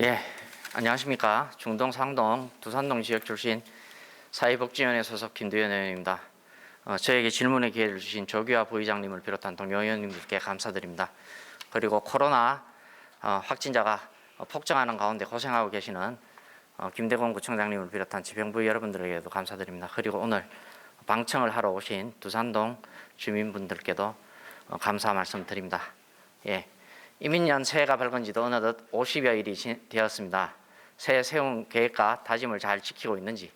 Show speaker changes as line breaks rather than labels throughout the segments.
예, 안녕하십니까. 중동 상동 두산동 지역 출신 사회복지위원회 소속 김두현 의원입니다. 어, 저에게 질문의 기회를 주신 조규화 부의장님을 비롯한 동료 의원님들께 감사드립니다. 그리고 코로나 어, 확진자가 어, 폭증하는 가운데 고생하고 계시는 어, 김대곤 구청장님을 비롯한 지병부 여러분들에게도 감사드립니다. 그리고 오늘 방청을 하러 오신 두산동 주민분들께도 어, 감사 말씀드립니다. 예. 이민년 새해가 밝은 지도 어느덧 50여 일이 지- 되었습니다. 새해 세운 계획과 다짐을 잘 지키고 있는지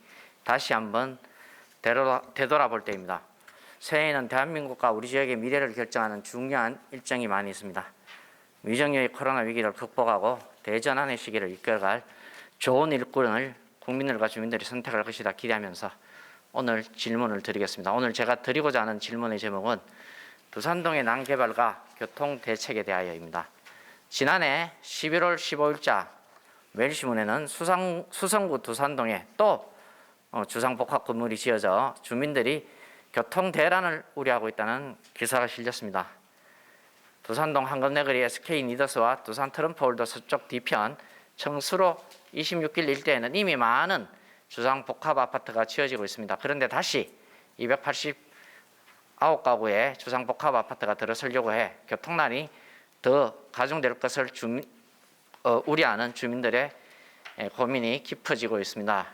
다시 한번 되돌아, 되돌아볼 때입니다. 새해에는 대한민국과 우리 지역의 미래를 결정하는 중요한 일정이 많이 있습니다. 위정료의 코로나 위기를 극복하고 대전환의 시기를 이끌어갈 좋은 일꾼을 국민들과 주민들이 선택할 것이다 기대하면서 오늘 질문을 드리겠습니다. 오늘 제가 드리고자 하는 질문의 제목은 두산동의 난개발과 교통 대책에 대하여입니다. 지난해 11월 15일자 매일신문에는 수상, 수성구 두산동에 또 어, 주상복합 건물이 지어져 주민들이 교통 대란을 우려하고 있다는 기사가 실렸습니다. 두산동 한금내거리 SK 니더스와 두산 트럼프홀더 서쪽 뒤편 청수로 26길 일대에는 이미 많은 주상복합 아파트가 지어지고 있습니다. 그런데 다시 289가구의 주상복합 아파트가 들어서려고 해 교통난이 더 가중될 것을 주민, 어, 우려하는 주민들의 예, 고민이 깊어지고 있습니다.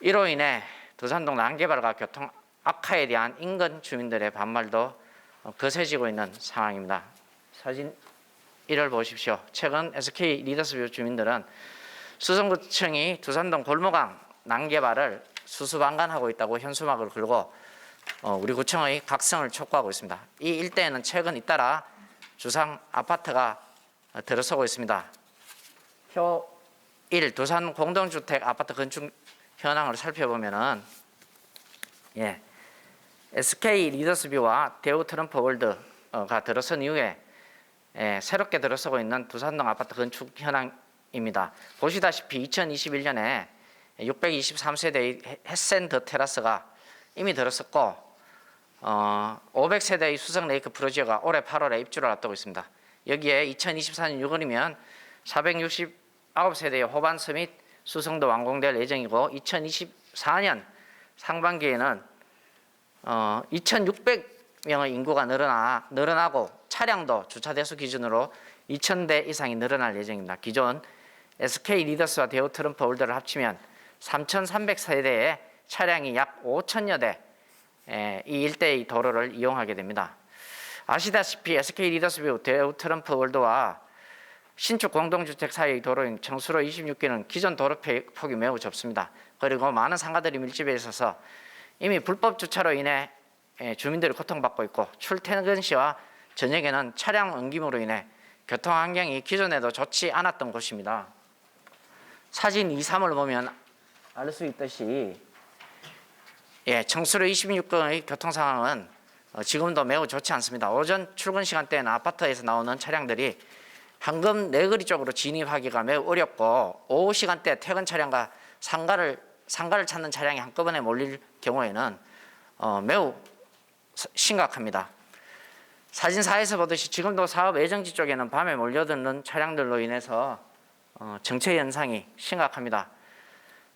이로 인해 두산동 난개발과 교통 악화에 대한 인근 주민들의 반발도 어, 거세지고 있는 상황입니다. 사진 1을 보십시오. 최근 SK 리더스뷰 주민들은 수성구청이 두산동 골목강 난개발을 수수방관하고 있다고 현수막을 걸고 어, 우리 구청의 각성을 촉구하고 있습니다. 이 일대에는 최근 잇따라 주상 아파트가 어, 들어서고 있습니다. 표 1 두산 공동주택 아파트 건축 현황을 살펴보면은 예. SK 리더스뷰와 대우 트럼프 월드가 들어선 이후에 예, 새롭게 들어서고 있는 두산동 아파트 건축 현황입니다. 보시다시피 2021년에 623세대의 햇센 더 테라스가 이미 들어섰고 어, 500세대의 수성 레이크 프로지오가 올해 8월에 입주를 앞두고 있습니다. 여기에 2024년 6월이면 469세대의 호반스 및 수성도 완공될 예정이고 2024년 상반기에는 어, 2,600명의 인구가 늘어나 늘어나고 차량도 주차 대수 기준으로 2,000대 이상이 늘어날 예정입니다. 기존 SK 리더스와 대우 트럼프 홀더를 합치면 3,300세대의 차량이 약 5천여 대, 에, 이 일대의 도로를 이용하게 됩니다. 아시다시피 SK 리더스뷰 대우 트럼프 월드와 신축 공동주택 사이의 도로인 청수로 26개는 기존 도로 폭이 매우 좁습니다. 그리고 많은 상가들이 밀집해 있어서 이미 불법 주차로 인해 예, 주민들이 고통받고 있고 출퇴근 시와 저녁에는 차량 엉김으로 인해 교통 환경이 기존에도 좋지 않았던 곳입니다. 사진 2, 3을 보면 알 수 있듯이 예, 청수로 26건의 교통 상황은 어, 지금도 매우 좋지 않습니다. 오전 출근 시간대에는 아파트에서 나오는 차량들이 황금 내거리 쪽으로 진입하기가 매우 어렵고 오후 시간대 퇴근 차량과 상가를 상가를 찾는 차량이 한꺼번에 몰릴 경우에는 어, 매우 사- 심각합니다. 사진사에서 보듯이 지금도 사업 예정지 쪽에는 밤에 몰려드는 차량들로 인해서 어, 정체 현상이 심각합니다.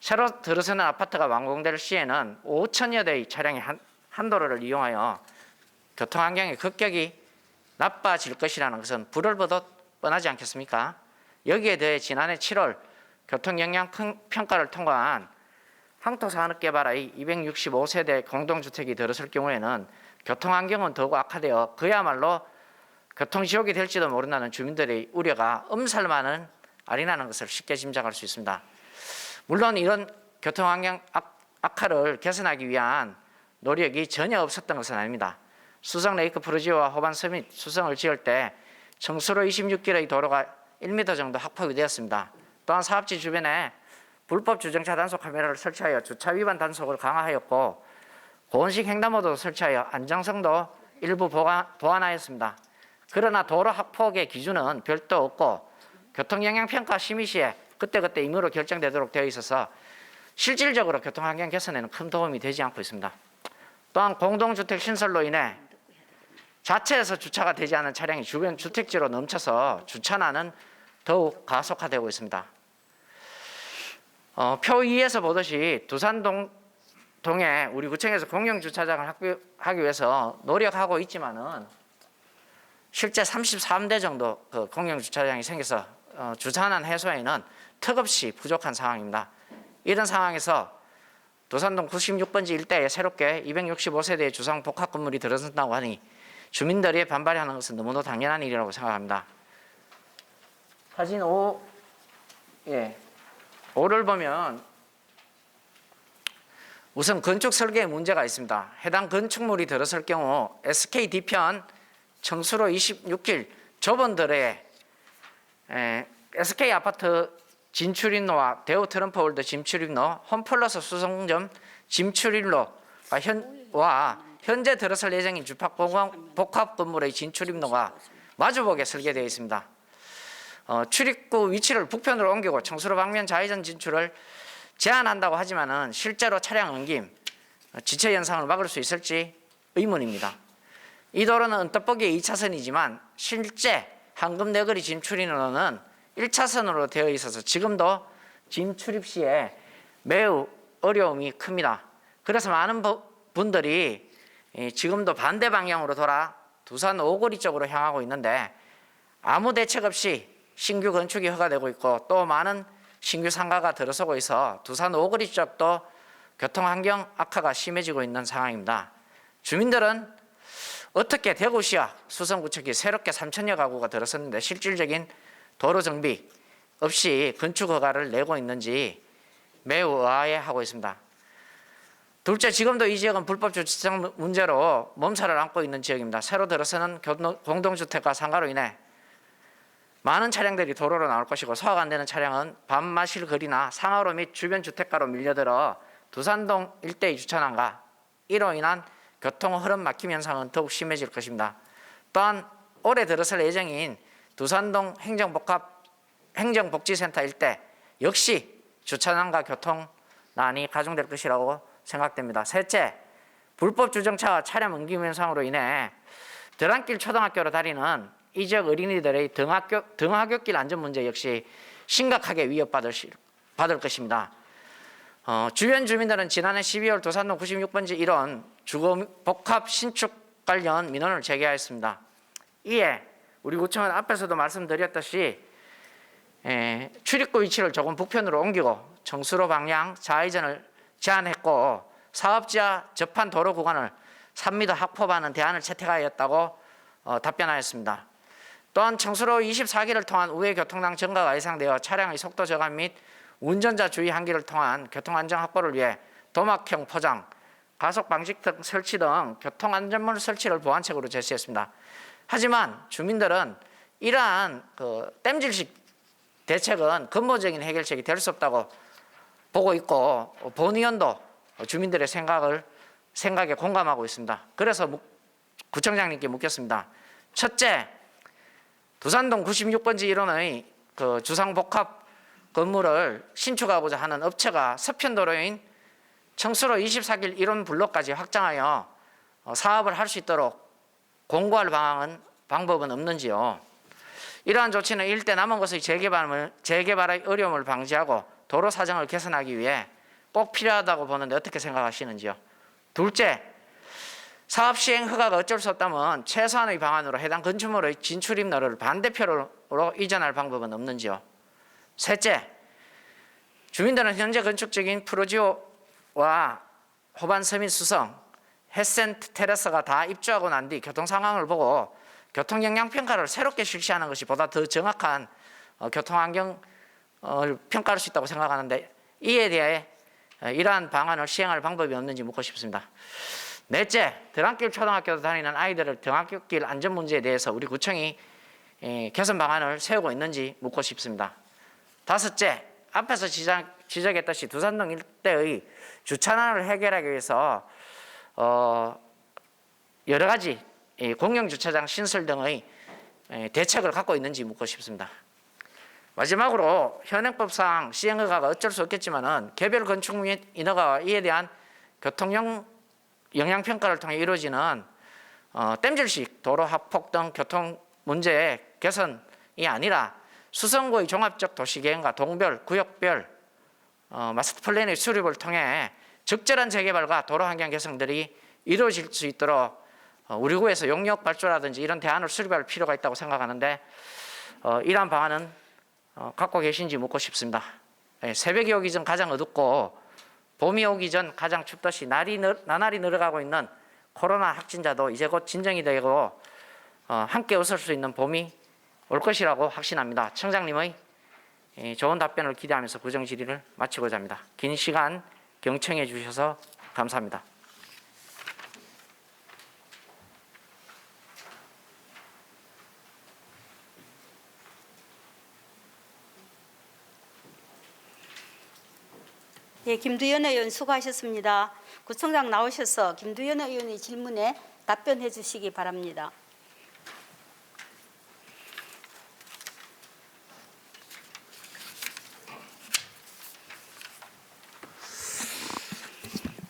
새로 들어서는 아파트가 완공될 시에는 5천여 대의 차량이 한, 한 도로를 이용하여 교통 환경이 급격히 나빠질 것이라는 것은 불을 보듯 뻔하지 않겠습니까? 여기에 더해 지난해 7월 교통 영향 평- 평가를 통과한 황토산업개발의 265세대 공동주택이 들어설 경우에는 교통 환경은 더욱 악화되어 그야말로 교통지옥이 될지도 모른다는 주민들의 우려가 엄살만은 아니라는 것을 쉽게 짐작할 수 있습니다. 물론 이런 교통 환경 악, 악화를 개선하기 위한 노력이 전혀 없었던 것은 아닙니다. 수성 레이크 프로지오와 호반 서밋 수성을 지을 때 청수로 26길의 도로가 1m 정도 확폭이 되었습니다. 또한 사업지 주변에 불법 주정차 단속 카메라를 설치하여 주차 위반 단속을 강화하였고 고온식 횡단보도 설치하여 안정성도 일부 보완, 보완하였습니다. 그러나 도로 확폭의 기준은 별도 없고 교통영향평가 심의 시에 그때그때 임의로 결정되도록 되어 있어서 실질적으로 교통환경 개선에는 큰 도움이 되지 않고 있습니다. 또한 공동주택 신설로 인해 자체에서 주차가 되지 않은 차량이 주변 주택지로 넘쳐서 주차난은 더욱 가속화되고 있습니다. 어, 표 2에서 보듯이 두산동 동에 우리 구청에서 공영 주차장을 하기 위해서 노력하고 있지만은 실제 33대 정도 그 공영 주차장이 생겨서 어, 주차난 해소에는 턱없이 부족한 상황입니다. 이런 상황에서 도산동 96번지 일대에 새롭게 265세대의 주상 복합 건물이 들어선다고 하니 주민들이 반발하는 것은 너무도 당연한 일이라고 생각합니다. 사진 5, 예, 5를 보면 우선 건축 설계에 문제가 있습니다. 해당 건축물이 들어설 경우 SK 뒤편 청수로 26길 좁은 들에 에, SK 아파트 진출입로와 대우 트럼프 홀드 진출입로, 홈플러스 수송점 진출입로와 현, 와 현재 들어설 예정인 주택 공항 복합 건물의 진출입로가 마주보게 설계되어 있습니다. 어, 출입구 위치를 북편으로 옮기고 청수로 방면 좌회전 진출을 제한한다고 하지만은 실제로 차량 옮김, 어, 지체 현상을 막을 수 있을지 의문입니다. 이 도로는 언뜻 보기에 2차선이지만 실제 황금 내거리 진출인로는 1차선으로 되어 있어서 지금도 진출입 시에 매우 어려움이 큽니다. 그래서 많은 부- 분들이 이 지금도 반대 방향으로 돌아 두산 오거리 쪽으로 향하고 있는데 아무 대책 없이 신규 건축이 허가되고 있고 또 많은 신규 상가가 들어서고 있어 두산 오거리 쪽도 교통 환경 악화가 심해지고 있는 상황입니다. 주민들은 어떻게 대구시와 수성구청이 새롭게 3천여 가구가 들어섰는데 실질적인 도로 정비 없이 건축 허가를 내고 있는지 매우 의아해하고 있습니다. 둘째, 지금도 이 지역은 불법 주차장 문제로 몸살을 앓고 있는 지역입니다. 새로 들어서는 공동주택과 상가로 인해 많은 차량들이 도로로 나올 것이고 소화가 안 되는 차량은 밤마실 거리나 상하로 및 주변 주택가로 밀려들어 두산동 일대의 주차난과 이로 인한 교통 흐름 막힘 현상은 더욱 심해질 것입니다. 또한 올해 들어설 예정인 두산동 행정복합 행정복지센터 일대 역시 주차난과 교통난이 가중될 것이라고 생각됩니다. 셋째, 불법 주정차와 차량 옮김 현상으로 인해 드랑길 초등학교로 다니는 이 지역 어린이들의 등학교, 등하굣길 안전 문제 역시 심각하게 위협받을 시- 받을 것입니다. 어, 주변 주민들은 지난해 12월 도산동 96번지 1원 주거 복합 신축 관련 민원을 제기하였습니다. 이에 우리 구청은 앞에서도 말씀드렸듯이 에, 출입구 위치를 조금 북편으로 옮기고 정수로 방향 좌회전을 제한했고 사업지와 접한 도로 구간을 3m 확보하는 대안을 채택하였다고 어, 답변하였습니다. 또한 청수로 24기를 통한 우회 교통량 증가가 예상되어 차량의 속도 저감 및 운전자 주의 한기를 통한 교통 안전 확보를 위해 도막형 포장, 가속 방식 등 설치 등 교통 안전물 설치를 보완책으로 제시했습니다. 하지만 주민들은 이러한 그 땜질식 대책은 근본적인 해결책이 될 수 없다고 보고 있고 본의원도 주민들의 생각을 생각에 공감하고 있습니다. 그래서 묵- 구청장님께 묻겠습니다. 첫째, 두산동 96번지 1호의 그 주상복합 건물을 신축하고자 하는 업체가 서편도로인 청수로 24길 1원 블록까지 확장하여 어, 사업을 할 수 있도록 공고할 방안은 방법은 없는지요? 이러한 조치는 일대 남은 것의 재개발을 재개발의 어려움을 방지하고 도로 사정을 개선하기 위해 꼭 필요하다고 보는데 어떻게 생각하시는지요? 둘째, 사업 시행 허가가 어쩔 수 없다면 최소한의 방안으로 해당 건축물의 진출입로를 반대표로 이전할 방법은 없는지요? 셋째, 주민들은 현재 건축 중인 프로지오와 호반 서민 수성, 헤센트 테라스가 다 입주하고 난 뒤 교통 상황을 보고 교통 영향 평가를 새롭게 실시하는 것이 보다 더 정확한 어, 교통 환경 을 평가할 수 있다고 생각하는데 이에 대해 어, 이러한 방안을 시행할 방법이 없는지 묻고 싶습니다. 넷째, 드랑길 초등학교 다니는 아이들을 등하굣길 안전 문제에 대해서 우리 구청이 에, 개선 방안을 세우고 있는지 묻고 싶습니다. 다섯째, 앞에서 지적, 지적 했듯이 두산동 일대의 주차난을 해결하기 위해서 어, 여러 가지 이 공영 주차장 신설 등의 에, 대책을 갖고 있는지 묻고 싶습니다. 마지막으로 현행법상 시행 허가가 어쩔 수 없겠지만은 개별 건축 및 인허가와 이에 대한 교통용 영향 평가를 통해 이루어지는 어, 땜질식 도로 합폭 등 교통 문제의 개선이 아니라 수성구의 종합적 도시계획과 동별, 구역별 어, 마스터 플랜의 수립을 통해 적절한 재개발과 도로 환경 개선들이 이루어질 수 있도록 어, 우리 구에서 용역 발주라든지 이런 대안을 수립할 필요가 있다고 생각하는데 어, 이러한 방안은 어, 갖고 계신지 묻고 싶습니다. 예, 새벽이 오기 전 가장 어둡고 봄이 오기 전 가장 춥듯이 날이 늘, 나날이 늘어가고 있는 코로나 확진자도 이제 곧 진정이 되고 어, 함께 웃을 수 있는 봄이 올 것이라고 확신합니다. 청장님의 예, 좋은 답변을 기대하면서 구정 질의를 마치고자 합니다. 긴 시간 경청해 주셔서 감사합니다.
예, 김두연 의원 수고하셨습니다. 구청장 나오셔서 김두연 의원의 질문에 답변해 주시기 바랍니다.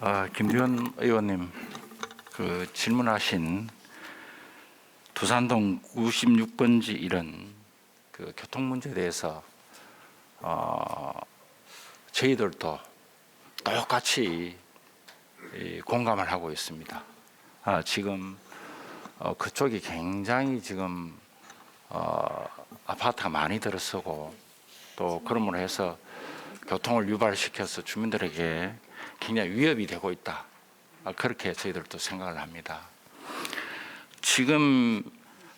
아, 김두현 의원님 그 질문하신 두산동 96번지 이런 그 교통 문제에 대해서 어, 저희들도 똑같이 이, 공감을 하고 있습니다. 아, 지금 어, 그쪽이 굉장히 지금 어, 아파트가 많이 들어서고 또 그러므로 해서 교통을 유발시켜서 주민들에게 굉장히 위협이 되고 있다. 아, 그렇게 저희들도 생각을 합니다. 지금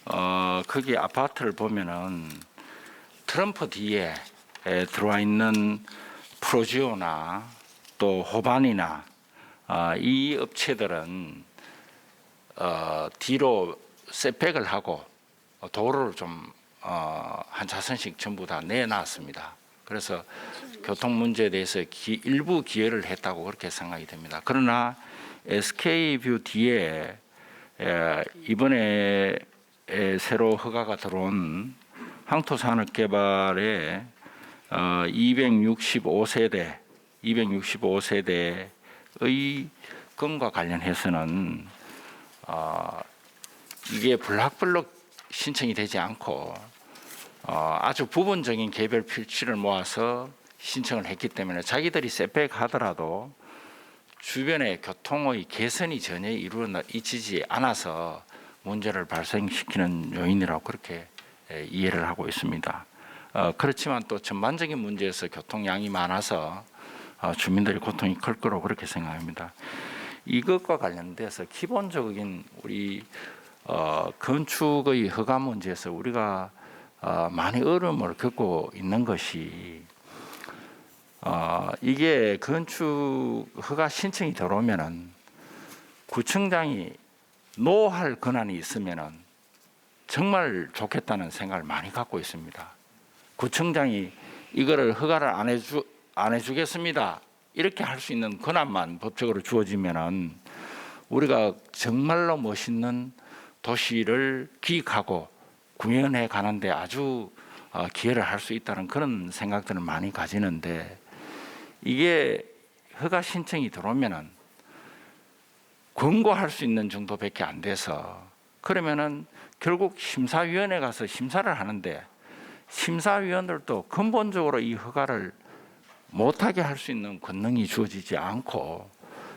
어, 거기 아파트를 보면은 트럼프 뒤에 에, 들어와 있는 프로지오나 또 호반이나 아, 이 업체들은 어, 뒤로 셋백을 하고 도로를 좀 어, 한 차선씩 전부 다 내놨습니다. 그래서 교통 문제에 대해서 기, 일부 기여를 했다고 그렇게 생각이 됩니다. 그러나 SK뷰 뒤에 에, 이번에 에, 새로 허가가 들어온 항토산업개발의 어, 265세대 265세대의 건과 관련해서는 어, 이게 블락블록 신청이 되지 않고 어, 아주 부분적인 개별 필지를 모아서 신청을 했기 때문에 자기들이 setback 하더라도 주변의 교통의 개선이 전혀 이루어지지 않아서 문제를 발생시키는 요인이라고 그렇게 예, 이해를 하고 있습니다. 어, 그렇지만 또 전반적인 문제에서 교통량이 많아서 어, 주민들의 고통이 클 거라고 그렇게 생각합니다. 이것과 관련돼서 기본적인 우리 어, 건축의 허가 문제에서 우리가 어, 많이 어려움을 겪고 있는 것이 어, 이게 건축 허가 신청이 들어오면은 구청장이 노할 권한이 있으면은 정말 좋겠다는 생각을 많이 갖고 있습니다. 구청장이 이거를 허가를 안 해주 안 해주겠습니다. 이렇게 할 수 있는 권한만 법적으로 주어지면은 우리가 정말로 멋있는 도시를 기획하고 구현해 가는데 아주 어, 기여를 할 수 있다는 그런 생각들을 많이 가지는데 이게 허가 신청이 들어오면은 권고할 수 있는 정도밖에 안 돼서 그러면은 결국 심사위원회 가서 심사를 하는데 심사위원들도 근본적으로 이 허가를 못하게 할 수 있는 권능이 주어지지 않고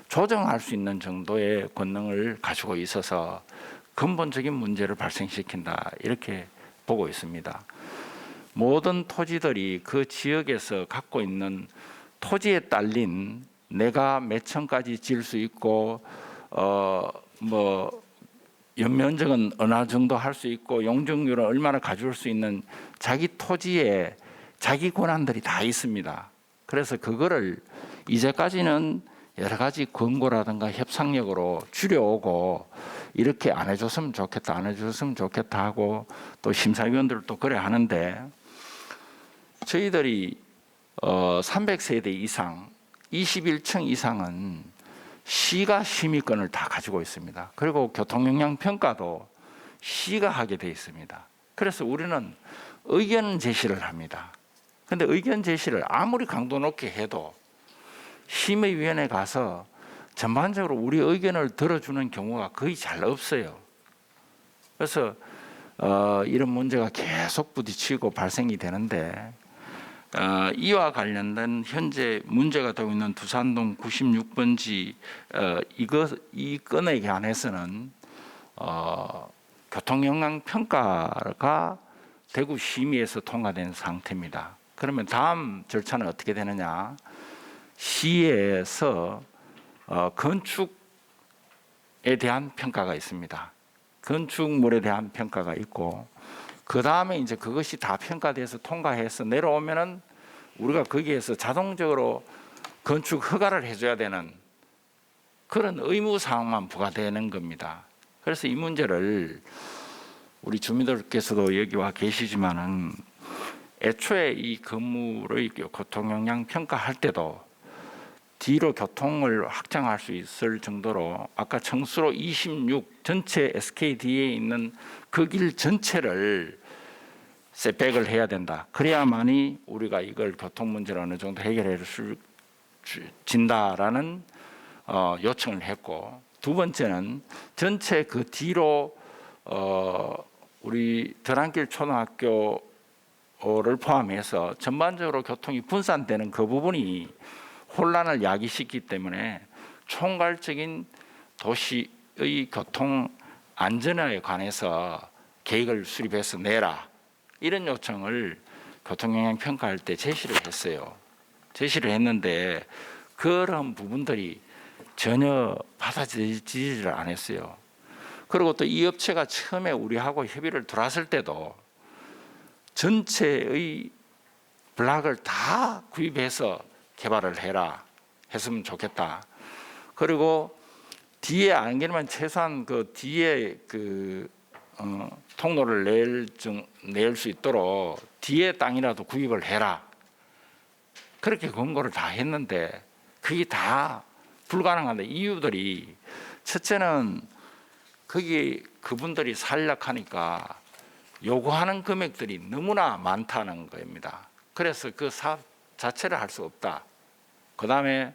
조정할 수 있는 정도의 권능을 가지고 있어서 근본적인 문제를 발생시킨다 이렇게 보고 있습니다. 모든 토지들이 그 지역에서 갖고 있는 토지에 딸린 내가 몇 층까지 지을 수 있고 어 뭐 연면적은 어느 정도 할 수 있고 용적률은 얼마나 가져올 수 있는 자기 토지에 자기 권한들이 다 있습니다. 그래서 그거를 이제까지는 여러 가지 권고라든가 협상력으로 줄여오고 이렇게 안 해줬으면 좋겠다, 안 해줬으면 좋겠다 하고 또 심사위원들도 그래 하는데 저희들이 어 300세대 이상, 21층 이상은 시가 심의권을 다 가지고 있습니다. 그리고 교통영향 평가도 시가 하게 돼 있습니다. 그래서 우리는 의견 제시를 합니다. 근데 의견 제시를 아무리 강도 높게 해도 심의위원회 가서 전반적으로 우리 의견을 들어주는 경우가 거의 잘 없어요. 그래서 어, 이런 문제가 계속 부딪히고 발생이 되는데 어, 이와 관련된 현재 문제가 되고 있는 두산동 96번지 어, 이거 이 건에 관해서는 어, 교통 영향 평가가 대구 심의에서 통과된 상태입니다. 그러면 다음 절차는 어떻게 되느냐? 시에서 어, 건축에 대한 평가가 있습니다. 건축물에 대한 평가가 있고 그 다음에 이제 그것이 다 평가돼서 통과해서 내려오면은 우리가 거기에서 자동적으로 건축 허가를 해줘야 되는 그런 의무 사항만 부과되는 겁니다. 그래서 이 문제를 우리 주민들께서도 여기 와 계시지만은 애초에 이 건물의 교통 영향 평가할 때도 뒤로 교통을 확장할 수 있을 정도로 아까 청수로 26 전체 SKD에 있는 그 길 전체를 setback을 해야 된다. 그래야만이 우리가 이걸 교통 문제를 어느 정도 해결해 줄 진다라는 어, 요청을 했고 두 번째는 전체 그 뒤로 어, 우리 드란길 초등학교를 포함해서 전반적으로 교통이 분산되는 그 부분이 혼란을 야기시키기 때문에 총괄적인 도시의 교통 안전에 관해서 계획을 수립해서 내라 이런 요청을 교통영향 평가할 때 제시를 했어요. 제시를 했는데 그런 부분들이 전혀 받아들이지를 않았어요. 그리고 또 이 업체가 처음에 우리하고 협의를 들어왔을 때도 전체의 블락을 다 구입해서 개발을 해라 했으면 좋겠다. 그리고 뒤에 안 그러면 최소한 그 뒤에 그 어, 통로를 낼낼수 있도록 뒤에 땅이라도 구입을 해라. 그렇게 권고를 다 했는데 그게 다 불가능한데 이유들이 첫째는 거기 그분들이 살락하니까 요구하는 금액들이 너무나 많다는 겁니다. 그래서 그 사업 자체를 할 수 없다. 그 다음에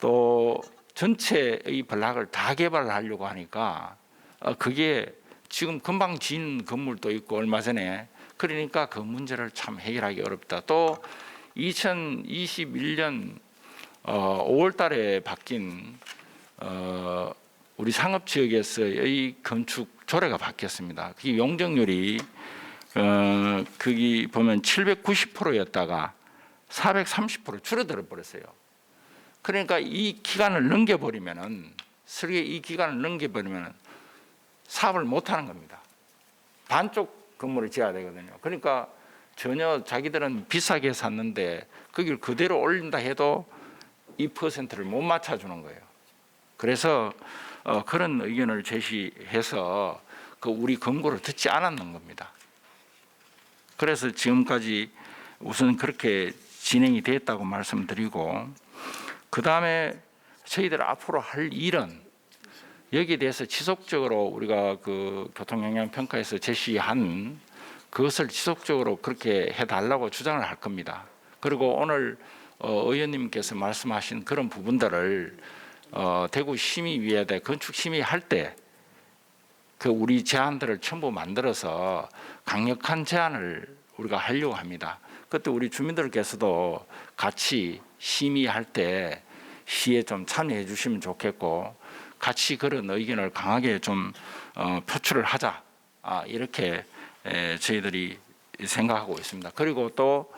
또 전체의 블락을 다 개발을 하려고 하니까 어, 그게 지금 금방 진 건물도 있고 얼마 전에 그러니까 그 문제를 참 해결하기 어렵다. 또 2021년 어, 5월 달에 바뀐 어, 우리 상업 지역에서의 건축 조례가 바뀌었습니다. 그 용적률이 어, 거기 보면 790%였다가 430% 줄어들어 버렸어요. 그러니까 이 기간을 넘겨버리면은 설계 이 기간을 넘겨버리면은 사업을 못 하는 겁니다. 반쪽 건물을 지어야 되거든요. 그러니까 전혀 자기들은 비싸게 샀는데 거기를 그대로 올린다 해도 2%를 못 맞춰주는 거예요. 그래서 어, 그런 의견을 제시해서 그 우리 권고를 듣지 않았는 겁니다. 그래서 지금까지 우선 그렇게 진행이 됐다고 말씀드리고 그 다음에 저희들 앞으로 할 일은 여기에 대해서 지속적으로 우리가 그 교통 영향 평가에서 제시한 그것을 지속적으로 그렇게 해달라고 주장을 할 겁니다. 그리고 오늘 어, 의원님께서 말씀하신 그런 부분들을 어, 대구 심의위원회 건축 심의할 때 그 우리 제안들을 전부 만들어서 강력한 제안을 우리가 하려고 합니다. 그때 우리 주민들께서도 같이 심의할 때 시에 좀 참여해 주시면 좋겠고 같이 그런 의견을 강하게 좀 어, 표출을 하자 아, 이렇게 에, 저희들이 생각하고 있습니다. 그리고 또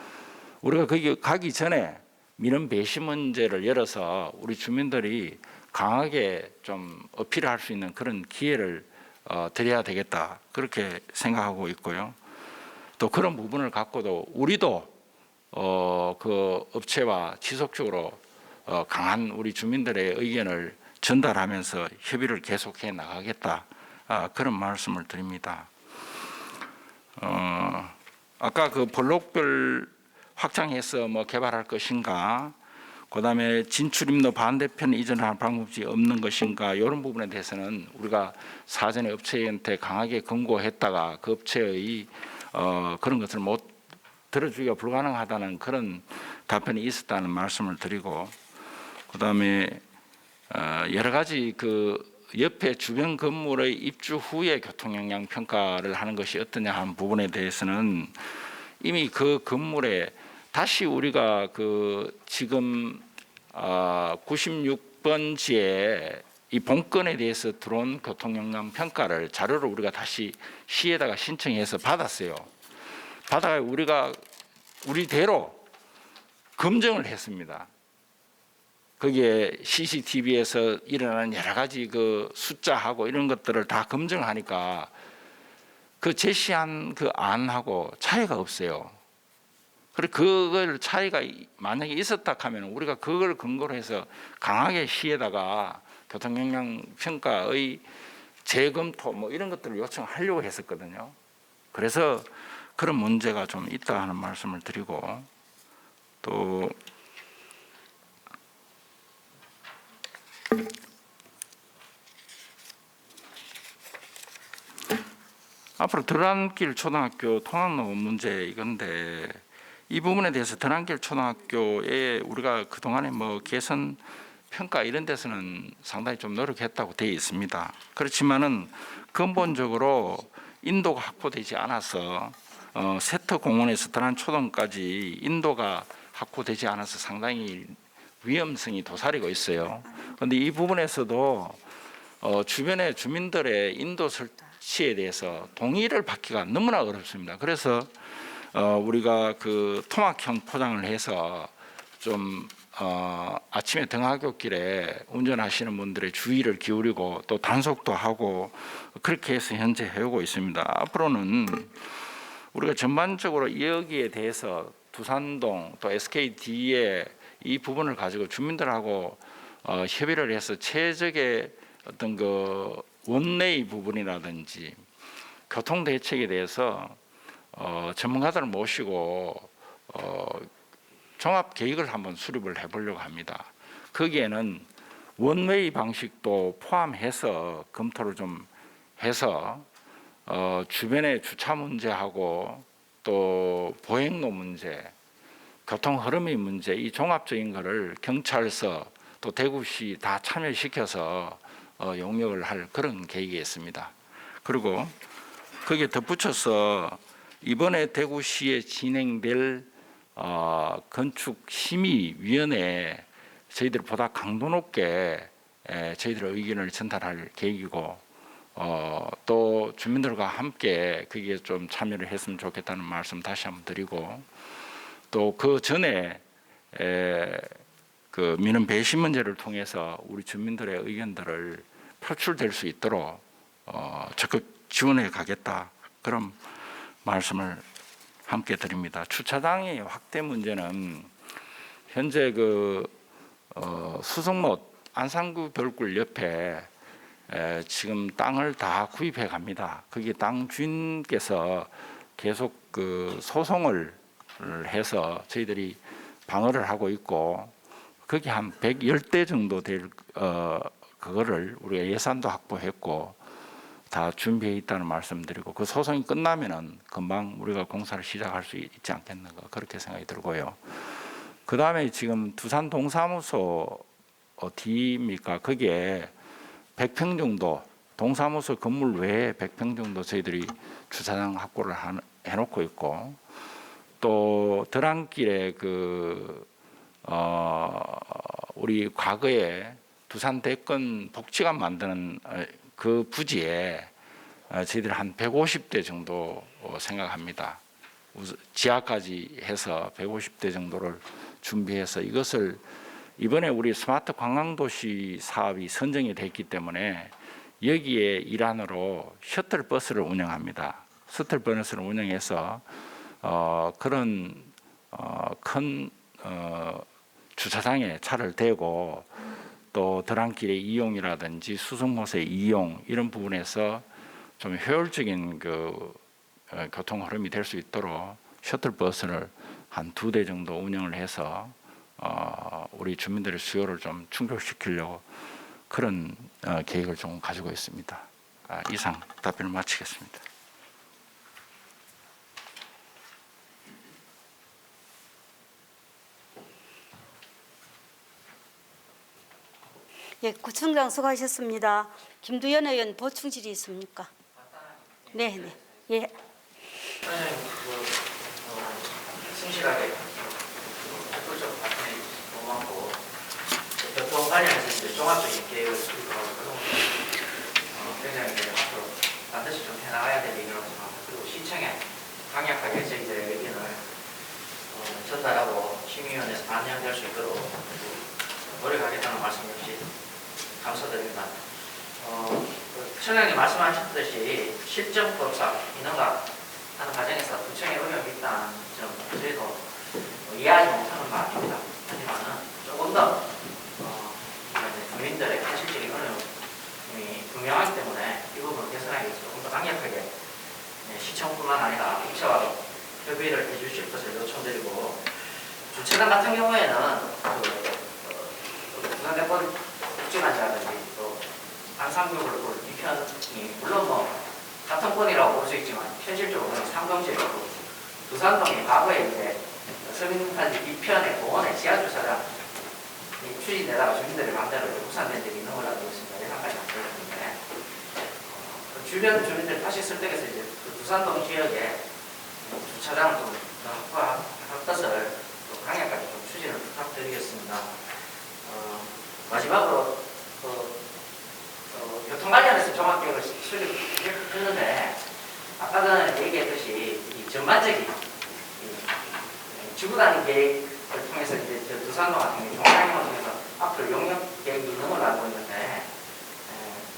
우리가 거기 가기 전에 민원 배시 문제를 열어서 우리 주민들이 강하게 좀 어필할 수 있는 그런 기회를 어, 드려야 되겠다 그렇게 생각하고 있고요. 또 그런 부분을 갖고도 우리도 어, 그 업체와 지속적으로 어, 강한 우리 주민들의 의견을 전달하면서 협의를 계속해 나가겠다 아, 그런 말씀을 드립니다. 어, 아까 그 블록별 확장해서 뭐 개발할 것인가, 그다음에 진출입로 반대편 이전할 방법이 없는 것인가 이런 부분에 대해서는 우리가 사전에 업체한테 강하게 권고했다가 그 업체의 어, 그런 것을 못 들어주기가 불가능하다는 그런 답변이 있었다는 말씀을 드리고 그다음에 어, 여러 가지 그 옆에 주변 건물의 입주 후에 교통 영향 평가를 하는 것이 어떠냐 하는 부분에 대해서는 이미 그 건물에 다시 우리가 그 지금 아 96번지에 이 본건에 대해서 들어온 교통 영향 평가를 자료를 우리가 다시 시에다가 신청해서 받았어요. 받아가 우리가 우리대로 검증을 했습니다. 거기에 CCTV에서 일어나는 여러 가지 그 숫자하고 이런 것들을 다 검증하니까 그 제시한 그 안하고 차이가 없어요. 그리고 그걸 차이가 만약에 있었다 하면 우리가 그걸 근거로 해서 강하게 시에다가 교통영향 평가의 재검토 뭐 이런 것들을 요청하려고 했었거든요. 그래서 그런 문제가 좀 있다 하는 말씀을 드리고 또 앞으로 드란길 초등학교 통학로 문제 이건데 이 부분에 대해서 드란길 초등학교에 우리가 그동안에 뭐 개선 평가 이런 데서는 상당히 좀 노력했다고 되어 있습니다. 그렇지만은 근본적으로 인도가 확보되지 않아서 어, 세터 공원에서 드란 초등까지 인도가 확보되지 않아서 상당히 위험성이 도사리고 있어요. 그런데 이 부분에서도 어, 주변의 주민들의 인도 설치에 대해서 동의를 받기가 너무나 어렵습니다. 그래서 어, 우리가 그 토막형 포장을 해서 좀 어, 아침에 등하굣길에 운전하시는 분들의 주의를 기울이고 또 단속도 하고 그렇게 해서 현재 해오고 있습니다. 앞으로는 우리가 전반적으로 여기에 대해서 두산동 또 SKD의 이 부분을 가지고 주민들하고 어, 협의를 해서 최적의 어떤 그 원내의 부분이라든지 교통 대책에 대해서 어, 전문가들을 모시고 어, 종합 계획을 한번 수립을 해보려고 합니다. 거기에는 원웨이 방식도 포함해서 검토를 좀 해서 어, 주변의 주차 문제하고 또 보행로 문제, 교통 흐름의 문제 이 종합적인 것을 경찰서 또 대구시 다 참여시켜서 어, 용역을 할 그런 계획이 있습니다. 그리고 거기에 덧붙여서 이번에 대구시에 진행될 어, 건축 심의위원회 저희들 보다 강도 높게 에, 저희들의 의견을 전달할 계획이고 어, 또 주민들과 함께 거기에 좀 참여를 했으면 좋겠다는 말씀 다시 한번 드리고 또 그 전에 에, 그 민원 배신 문제를 통해서 우리 주민들의 의견들을 표출될 수 있도록 어, 적극 지원해 가겠다. 그런 말씀을 함께 드립니다. 주차장의 확대 문제는 현재 그 어, 수성못 안산구 별굴 옆에 에, 지금 땅을 다 구입해 갑니다. 거기 땅 주인께서 계속 그 소송을 해서 저희들이 방어를 하고 있고 거기 한 110대 정도 될 어, 그거를 우리가 예산도 확보했고 다 준비해 있다는 말씀드리고 그 소송이 끝나면은 금방 우리가 공사를 시작할 수 있지 않겠는가 그렇게 생각이 들고요. 그 다음에 지금 두산 동사무소 어디입니까? 거기에 100평 정도 동사무소 건물 외에 100평 정도 저희들이 주차장 확보를 한- 해놓고 있고 또 드랑길에 그 어, 우리 과거에 두산 대권 복지관 만드는 어, 그 부지에 어, 저희들 한 150대 정도 어, 생각합니다. 지하까지 해서 150대 정도를 준비해서 이것을 이번에 우리 스마트 관광도시 사업이 선정이 됐기 때문에 여기에 일환으로 셔틀 버스를 운영합니다. 셔틀 버스를 운영해서 어, 그런 어, 큰 어, 주차장에 차를 대고 또 드랑길의 이용이라든지 수송못의 이용 이런 부분에서 좀 효율적인 그 어, 교통 흐름이 될 수 있도록 셔틀 버스를 한 두 대 정도 운영을 해서 어, 우리 주민들의 수요를 좀 충족시키려고 그런 어, 계획을 좀 가지고 있습니다. 아, 이상 답변을 마치겠습니다.
예, 구청장 수고하셨습니다. 김두현 의원 보충 질의 있습니까? 네, 네. 예.
선생님 그 어, 성실하게 적극적으로 발표해 주셔서 고맙고 교통 관련해서 이제 종합적인 계획을 수립하고 그런 어, 굉장히 이제 앞으로 반드시 좀 해나가야 될 일이라고 생각합니다. 그리고 시청에 강력하게 저희들의 의견을 어, 전달하고 심의위원회에서 반영될 수 있도록 노력하겠다는 말씀 역시 감사드립니다. 어, 그 청장님 말씀하셨듯이 실정법상 인허가 하는 과정에서 구청의 어려움이 있다는 점 저희도 뭐 이해하지 못하는 바 아닙니다. 하지만은 조금 더 어, 이제 주민들의 현실적인 어려움이 분명하기 때문에 이 부분을 개선하기 위해서 조금 더 강력하게 네, 시청뿐만 아니라 국회와 협의를 해주실 것을 요청드리고 주차장 같은 경우에는 그, 어, 부산대권 국진환자라든지 또 안상교를 볼 이편이 물론 뭐 같은 권이라고 볼 수 있지만 현실적으로는 상동지역이고 두산동이 과거에 이제 서민까지 이편의 공원의 지하주차장 추진되다가 주민들의 마음대로 이제 무산된 적이 있는 걸로 알고 있습니다. 예상까지 안 되었는데 어, 주변 주민들 다시 설득해서 이제 그 두산동 지역에 주차장을 좀더 확보할 것을 또 강력하게 좀 추진을 부탁드리겠습니다. 어, 마지막으로 그 어, 교통 관련해서 종합계획을 수립했는데 아까 전에 얘기했듯이 이 전반적인 이 지구 단위 계획을 통해서 이제 저 두산동 같은 경우 종합행을 통해서 앞으로 용역 계획이 알고 있는데 에,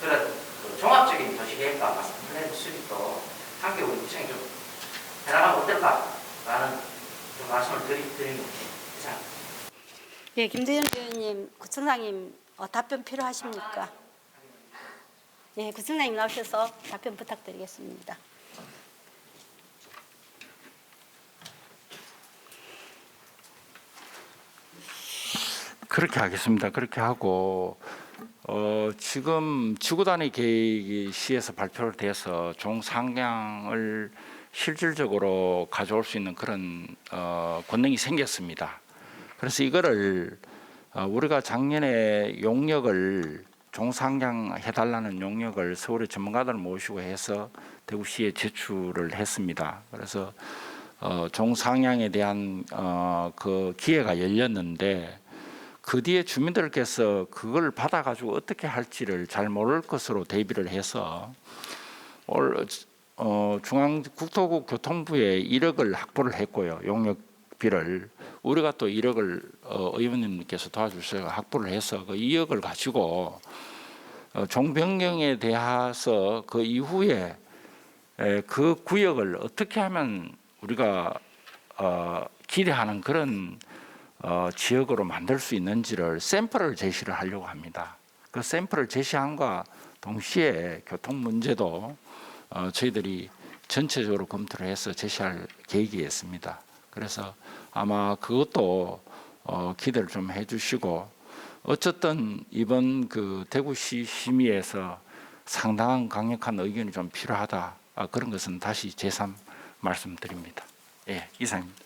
그런 그 종합적인 도시계획과 마스터 플랜 수립도 함께 우리 구청이 좀 해나가면 어떨까라는 좀 말씀을 드리, 드립니다. 이상.
예, 김두현 의원님, 구청장님 어, 답변 필요하십니까? 예, 구청장님 나오셔서 답변 부탁드리겠습니다.
그렇게 하겠습니다. 그렇게 하고 어, 지금 지구 단위 계획이 시에서 발표를 돼서 종상향을 실질적으로 가져올 수 있는 그런 어, 권능이 생겼습니다. 그래서 이거를 어, 우리가 작년에 용역을 종상향 해달라는 용역을 서울의 전문가들을 모시고 해서 대구시에 제출을 했습니다. 그래서 어, 종상향에 대한 어, 그 기회가 열렸는데 그 뒤에 주민들께서 그걸 받아가지고 어떻게 할지를 잘 모를 것으로 대비를 해서 올 어, 중앙 국토국 교통부에 1억을 확보를 했고요 용역비를 우리가 또 1억을 어, 의원님께서 도와주셔서 확보를 해서 그 2억을 가지고 어, 종변경에 대해서 그 이후에 에, 그 구역을 어떻게 하면 우리가 어, 기대하는 그런 어, 지역으로 만들 수 있는지를 샘플을 제시를 하려고 합니다. 그 샘플을 제시함과 동시에 교통 문제도 어, 저희들이 전체적으로 검토를 해서 제시할 계획이 있습니다. 그래서 아마 그것도 어, 기대를 좀 해주시고 어쨌든 이번 그 대구시 심의에서 상당한 강력한 의견이 좀 필요하다 아, 그런 것은 다시 재삼 말씀드립니다. 예, 이상입니다.